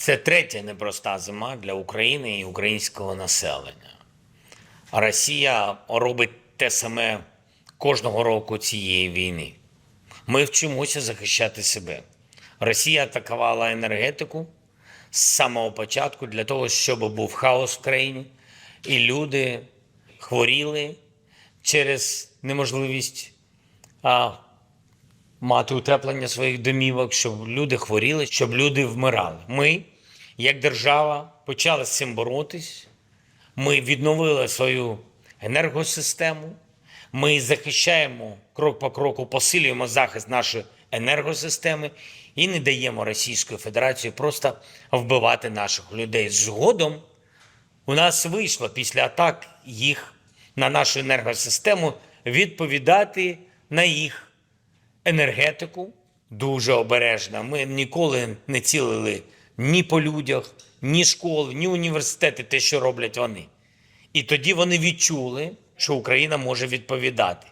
Це третя непроста зима для України і українського населення. Росія робить те саме кожного року цієї війни. Ми вчимося захищати себе. Росія атакувала енергетику з самого початку для того, щоб був хаос в країні, і люди хворіли через неможливість мати утеплення своїх домівок, щоб люди хворіли, щоб люди вмирали. Ми, як держава, почали з цим боротись. Ми відновили свою енергосистему. Ми захищаємо крок по кроку, посилюємо захист нашої енергосистеми і не даємо Російської Федерації просто вбивати наших людей. Згодом у нас вийшло після атак їх на нашу енергосистему відповідати на їх енергетику дуже обережно. Ми ніколи не цілили ні по людях, ні школи, ні університети, те, що роблять вони. І тоді вони відчули, що Україна може відповідати.